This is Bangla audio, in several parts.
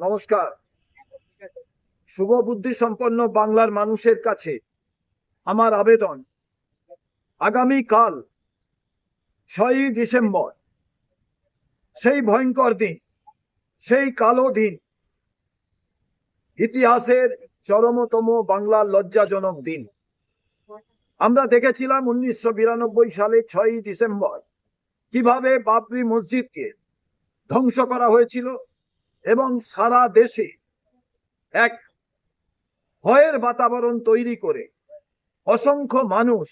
নমস্কার। শুভ বুদ্ধি সম্পন্ন বাংলার মানুষের কাছে আমার আবেদন। আগামী কাল ছয়ই ডিসেম্বর, সেই ভয়ঙ্কর দিন, সেই কালো দিন, ইতিহাসের চরমতম বাংলার লজ্জাজনক দিন। আমরা দেখেছিলাম উনিশশো বিরানব্বই সালে ছয়ই ডিসেম্বর কীভাবে বাবরি মসজিদকে ধ্বংস করা হয়েছিল। এবং সারা দেশে এক ভয়ের বাতাবরণ তৈরি করে অসংখ্য মানুষ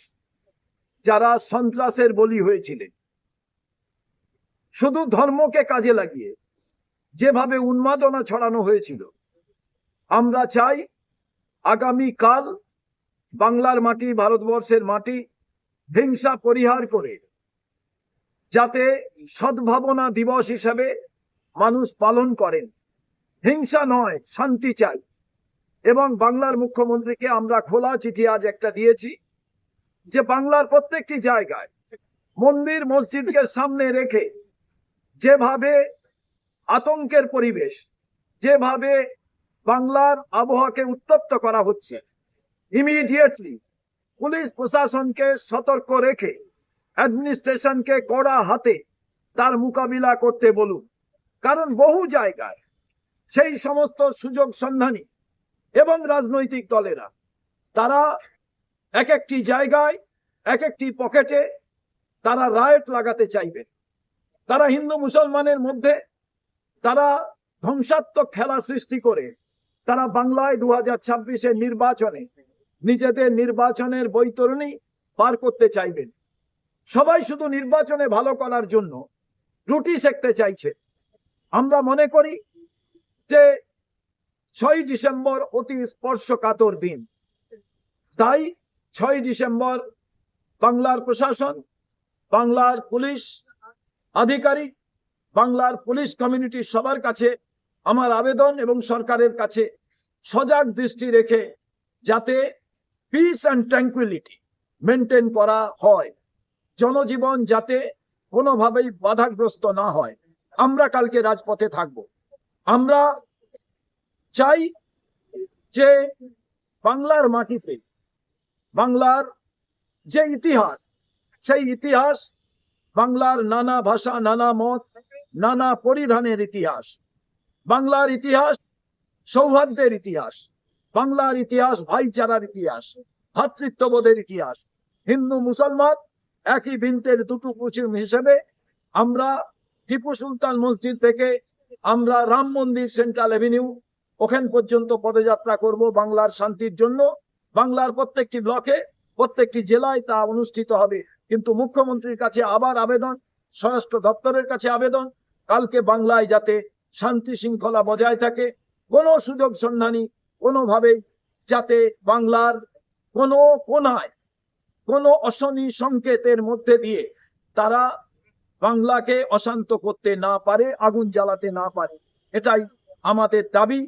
যারা সন্ত্রাসের বলি হয়েছিলেন। শুধু ধর্মকে কাজে লাগিয়ে যেভাবে উন্মাদনা ছড়ানো হয়েছিল, আমরা চাই আগামী কাল বাংলার মাটি, ভারতবর্ষের মাটি হিংসা পরিহার করে যাতে সদ্ভাবনা দিবস হিসাবে মানুষ পালন করেন। হিংসা নয়, শান্তি চাই। এবং বাংলার মুখ্যমন্ত্রীকে আমরা খোলা চিঠি আজ একটা দিয়েছি যে বাংলার প্রত্যেকটি জায়গায় মন্দির, মসজিদকে সামনে রেখে যেভাবে আতঙ্কের পরিবেশ, যেভাবে বাংলার আবহাওয়াকে উত্তপ্ত করা হচ্ছে ইমিডিয়েটলি পুলিশ প্রশাসনকে সতর্ক রেখে অ্যাডমিনিস্ট্রেশনকে কড়া হাতে তার মোকাবিলা করতে বলুন। কারণ বহু জায়গায় সেই সমস্ত সুযোগ সন্ধানী এবং রাজনৈতিক দলেরা, তারা এক একটি জায়গায়, এক একটি পকেটে তারা রায়ট লাগাতে চাইবে। তারা হিন্দু মুসলমানের মধ্যে তারা ধ্বংসাত্মক খেলা সৃষ্টি করে, তারা বাংলায় দু হাজার ছাব্বিশের নির্বাচনে নিজেদের নির্বাচনের বৈতরণী পার করতে চাইবেন সবাই শুধু নির্বাচনে ভালো করার জন্য রুটি সেকতে চাইছে। আমরা মনে করি যে ছয় ডিসেম্বর অতি স্পর্শকাতর দিন। তাই ছয় ডিসেম্বর বাংলার প্রশাসন, বাংলার পুলিশ আধিকারিক, বাংলার পুলিশ কমিউনিটি সবার কাছে আমার আবেদন এবং সরকারের কাছে সজাগ দৃষ্টি রেখে যাতে পিস অ্যান্ড ট্র্যাঙ্কুইলিটি মেনটেন করা হয়। জনজীবন যাতে কোনোভাবেই বাধাগ্রস্ত না হয়। আমরা কালকে রাজপথে থাকব। আমরা চাই যে বাংলার মাটিতে, বাংলার যে ইতিহাস, সেই ইতিহাস বাংলার নানা ভাষা, নানা মত, নানা পরিধানের ইতিহাস, বাংলার ইতিহাস সৌহার্দ্যের ইতিহাস, বাংলার ইতিহাস ভাইচারার ইতিহাস ভ্রাতৃত্ববোধের ইতিহাস। হিন্দু মুসলমান একই বিনতের দুটো কুচিম হিসেবে আমরা টিপু সুলতান মসজিদ থেকে আমরা রাম মন্দির সেন্ট্রাল এভিনিউ, ওখান পর্যন্ত পদযাত্রা করব বাংলার শান্তির জন্য। বাংলার প্রত্যেকটি ব্লকে, প্রত্যেকটি জেলায় তা অনুষ্ঠিত হবে। কিন্তু মুখ্যমন্ত্রীর কাছে আবার আবেদন, স্বরাষ্ট্র দপ্তরের কাছে আবেদন, কালকে বাংলায় যাতে শান্তি শৃঙ্খলা বজায় থাকে, কোনো সুযোগ সন্ধানী কোনোভাবেই যাতে বাংলার কোনো কোনায়, কোনো অশনি সংকেতের মধ্যে দিয়ে তারা বাংলাকে অশান্ত করতে না পারে, আগুন জ্বালাতে না পারে। এটাই আমাদের দাবি।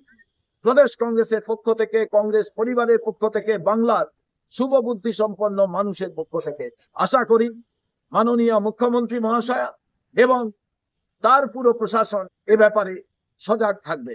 প্রদেশ কংগ্রেসের পক্ষ থেকে, কংগ্রেস পরিবারের পক্ষ থেকে, বাংলার শুভ বুদ্ধি সম্পন্ন মানুষের পক্ষ থেকে। আশা করি মাননীয় মুখ্যমন্ত্রী মহাশয়া এবং তার পুরো প্রশাসন এ ব্যাপারে সজাগ থাকবে।